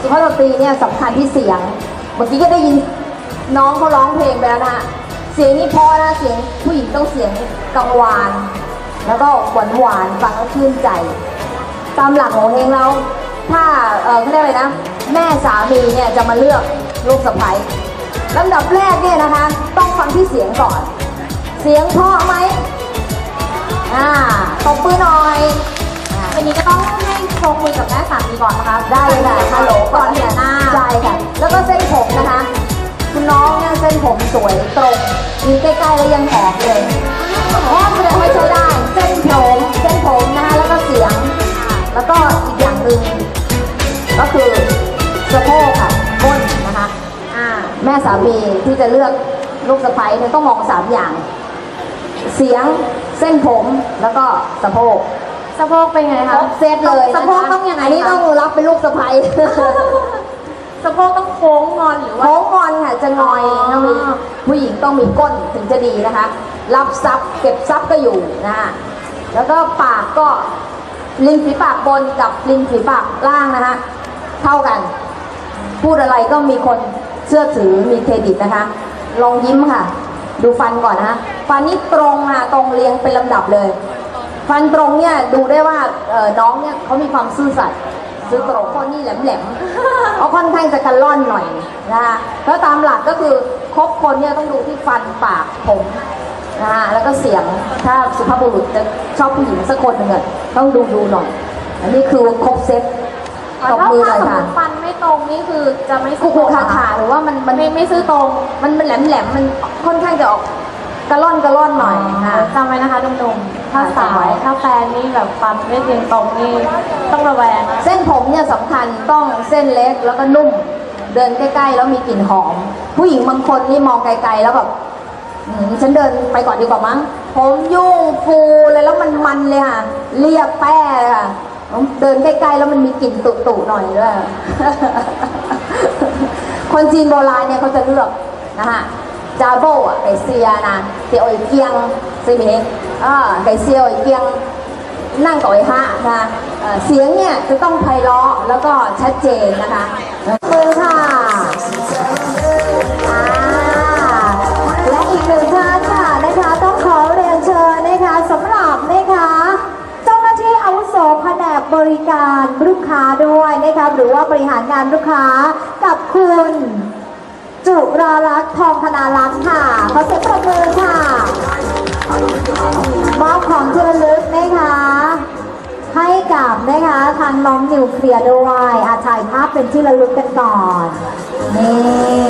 สุภาพสตรีเนี่ยสำคัญที่เสียง เมื่อกี้ก็ได้ยินน้องเขาร้องเพลงไปแล้วนะฮะเสียงนี่พอนะเสียงผู้หญิงต้องเสียงกังวาน แล้วก็หวานหวานฟังแล้วชื่นใจ ตามหลักของเฮงแล้วถ้าเออเขาเรียกอะไรนะ แม่สามีเนี่ยจะมาเลือกลูกสะใภ้ลำดับแรกเนี่ยนะคะ ต้องฟังที่เสียงก่อน เสียงเพราะไหมอ่าตบมือหน่อยวันนี้ก็ต้องให้ รคุยกับแม่สามีก่อนนะคะได้เลยค่ะฮัลโหลก่อนเห็นหน้าใช่ค่ะ แล้วก็เส้นผมนะคะ คุณน้องเนี่ยเส้นผมสวยตรงยืนใกล้ๆแล้วยังหอมเลยหอมแสดงว่าใช้ได้ เส้นผมเส้นผมนะคะแล้วก็เสียง แล้วก็อีกอย่างหนึ่งก็คือสะโพกค่ะก้นนะคะอ่าแม่สามีที่จะเลือกลูกสะใภ้เนี่ยต้องมองสามอย่าง เสียงเส้นผมแล้วก็สะโพก สะโพกเป็นไงคคะรบเซตเลยนคสะโพกต้องยังไงอันนี้คะต้องรับเป็นลูกสะใภ้สะโพกต้องโค้งงอนหรือว่า โค้งงอนค่ะจะงอยอ๋อต้องมีผู้หญิงต้องมีก้นถึงจะดีนะคะ รับซับเก็บซับก็อยู่นะคะแล้วก็ปากก็ริมฝีปากบนกับริมฝีปากล่างนะคะเท่ากัน พูดอะไรก็มีคนเชื่อถือมีเครดิตนะคะ ลองยิ้มค่ะ ดูฟันก่อนนะคะฟันนี่ตรงค่ะตรงเรียงเป็นลำดับเลย ฟันตรงเนี่ยดูได้ว่าเอ่อน้องเนี่ยเขามีความซื่อสัตย์ซื่อตรงคนนี่แหลมๆเขาค่อนข้างจะกันล่อนหน่อยนะคะแล้วตามหลักก็คือคบคนเนี่ยต้องดูที่ฟันปากผมนะคะแล้วก็เสียงถ้าสุภาพบุรุษจะชอบผู้หญิงสักคนหนึ่งอะต้องดูดูหน่อย อันนี้คือครบเซ็ตตบถ้ามือถ้าเลยสมมค่ะติฟันไม่ตรงนี่คือจะไม่คูคูคาถาหรือว่ามันมันไม่ไม่ซื้อตรง มันมันแหลมแหลมๆมันค่อนข้างจะออก กระล่อนกระล่อนหน่อยค่ะจำไว้นะคะหนุ่มๆถ้าสาจำไว้วถ้าแฟนนี่แบบฟันไม่เรียงตรงนี่ต้องระแวงนะเส้นผมเนี่ยสำคัญต้องเส้นเล็กแล้วก็นุ่ม เดินใกล้ ๆ แล้วมีกลิ่นหอม ผู้หญิงบางคนนี่มองไกลๆแล้วแบบหืมฉันเดินไปก่อนดีกว่ามั้ง ผมยุ่งฟูเลยแล้วมันมันเลยค่ะ เรียบแป้เลยค่ะ เดินใกล้ๆแล้วมันมีกลิ่นตุๆหน่อยด้วย คนจีนโบราณเนี่ยเขาจะเลือกนะคะ จาโบอะไก่เซียนะเตียวอีเกียงใช่ไหมอ่าไก่เซียวอีเกียงนั่งต่อยฮะนะเสียงเนี่ยจะต้องไพเราะแล้วก็ชัดเจนนะคะมือค่ะและอีกหนึ่งท่านค่ะนะคะต้องขอเรียนเชิญนะคะสำหรับนะคะเจ้าหน้าที่อาวุโสแผนกบริการลูกค้าด้วยนะคะหรือว่าบริหารงานลูกค้ากับคุณ จุราลักษ์ทองธนารักษ์ค่ะขอเสียงปรบมือค่ะมอบของที่ระลึกนะคะให้กับนะคะทางน้องนิวเคลียร์ด้วยอาถ่ายภาพเป็นที่ระลึกกันก่อนนี่